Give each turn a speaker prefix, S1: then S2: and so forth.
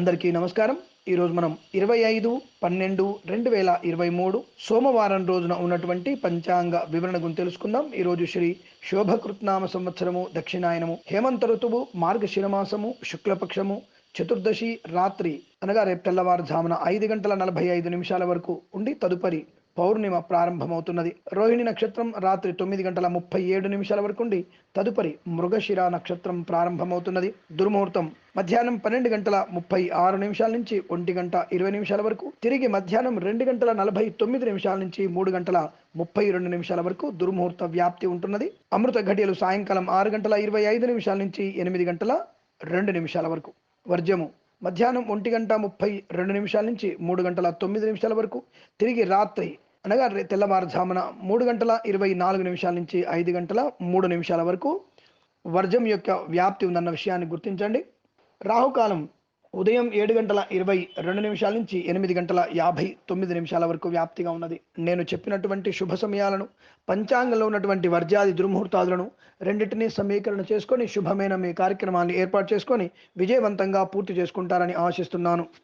S1: అందరికీ నమస్కారం. ఈరోజు మనం ఇరవై ఐదు పన్నెండు రెండు వేల ఇరవై మూడు సోమవారం రోజున ఉన్నటువంటి పంచాంగ వివరణ గురించి తెలుసుకుందాం. ఈరోజు శ్రీ శోభకృత్నామ సంవత్సరము దక్షిణాయనము హేమంత ఋతువు మార్గశిరమాసము శుక్లపక్షము చతుర్దశి రాత్రి అనగా రేపు తెల్లవారుజామున ఐదు గంటల నలభై ఐదు నిమిషాల వరకు ఉండి తదుపరి పౌర్ణిమ ప్రారంభమవుతున్నది. రోహిణి నక్షత్రం రాత్రి తొమ్మిది గంటల ముప్పై ఏడు నిమిషాల వరకు తదుపరి మృగశిర నక్షత్రం ప్రారంభమవుతున్నది. దుర్ముహూర్తం మధ్యాహ్నం పన్నెండు గంటల ముప్పై ఆరు నిమిషాల నుంచి ఒంటి గంట ఇరవై నిమిషాల వరకు తిరిగి మధ్యాహ్నం రెండు గంటల నలభై తొమ్మిది నిమిషాల నుంచి మూడు గంటల ముప్పై రెండు నిమిషాల వరకు దుర్ముహూర్త వ్యాప్తి ఉంటున్నది. అమృత ఘటియలు సాయంకాలం ఆరు గంటల ఇరవై ఐదు నిమిషాల నుంచి ఎనిమిది గంటల రెండు నిమిషాల వరకు. వర్జము మధ్యాహ్నం ఒంటి గంట ముప్పై రెండు నిమిషాల నుంచి మూడు గంటల తొమ్మిది నిమిషాల వరకు తిరిగి రాత్రి అనగా రే- తెల్లవారుజామున మూడు గంటల ఇరవై నాలుగు నిమిషాల నుంచి ఐదు గంటల మూడు నిమిషాల వరకు వర్జం యొక్క వ్యాప్తి ఉందన్న విషయాన్ని గుర్తించండి. రాహుకాలం ఉదయం ఏడు గంటల ఇరవై రెండు నిమిషాల నుంచి ఎనిమిది గంటల యాభై తొమ్మిది నిమిషాల వరకు వ్యాప్తిగా ఉన్నది. నేను చెప్పినటువంటి శుభ సమయాలను పంచాంగంలో ఉన్నటువంటి వర్జాది దుర్ముహూర్తాదులను రెండింటినీ సమీకరణ చేసుకొని శుభమైన మీ కార్యక్రమాన్ని ఏర్పాటు చేసుకొని విజయవంతంగా పూర్తి చేసుకుంటారని ఆశిస్తున్నాను.